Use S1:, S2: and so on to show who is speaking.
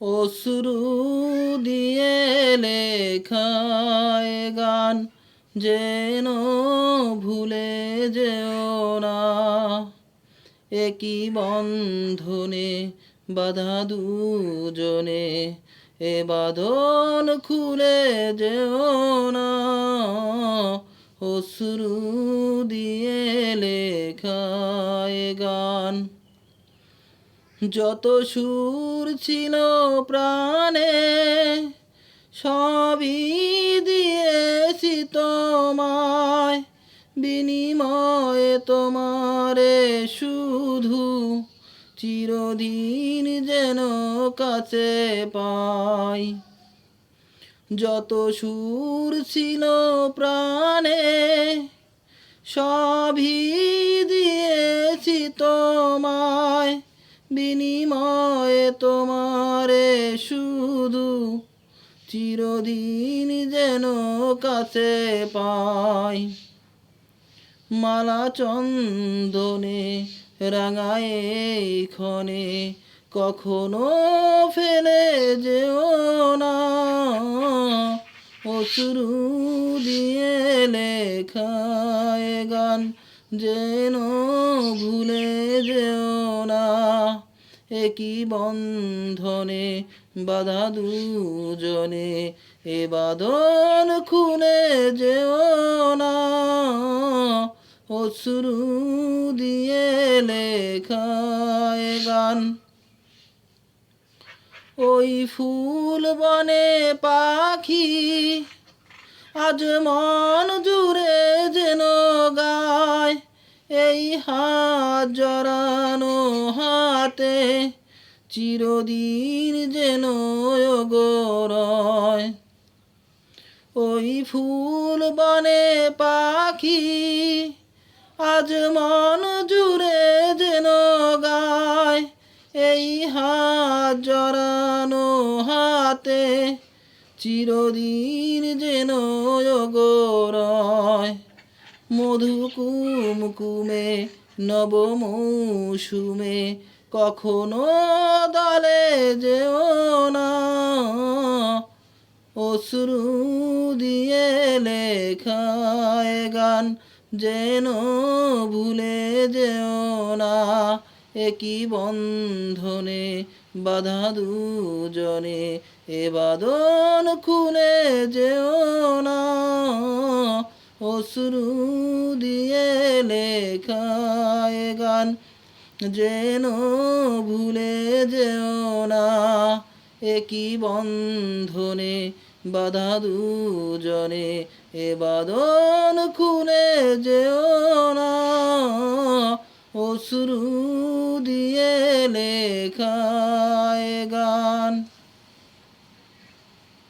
S1: অশ্রু দিয়ে লেখায় গান, যেন ভুলে যেও না। একই বন্ধনে বাধা দুজনে, এ বাঁধন খুলে যেও না। অশ্রু দিয়ে লেখায় গান যত সুর ছিল প্রাণে, সবই দিয়েছি তোমায়। বিনিময়ে তোমারে শুধু চিরদিন যেন কাছে পাই। যত সুর ছিল প্রাণে, সবই বিনিময়ে তোমারে শুধু চিরদিন যেন কাছে পাই। মালা চন্দনে রাঙায় কখনো ফেলে যেও না। অশ্রু দিয়ে লেখায় গান যেন একই বন্ধনে বাধা দুজনে, এ বাঁধন খুলে যেও না। দিয়ে লেখায় গান। ওই ফুল বনে পাখি, আজ মন জুড়ে যেন হাত জড়ানো হাতে চিরদিন যেন ওই ফুল বনে পাখি আজ মন জুড়ে যেন গায়। এই হাত জড়ানো হাতে চিরদিন যেন গোরয় মধু কুমকুমে নব মৌসুমে কখনো দলে যেও না। অশ্রু দিয়ে লেখায় গান যেন ভুলে যেও না। একই বন্ধনে বাধা দুজনে, এ বাদন খুলে যেও না। অশ্রু দিয়ে লেখায় গান, যেন ভুলে যেও না। একই বন্ধনে বাধা দুজনে, এ বাদন খুলে যেও না। অশ্রু দিয়ে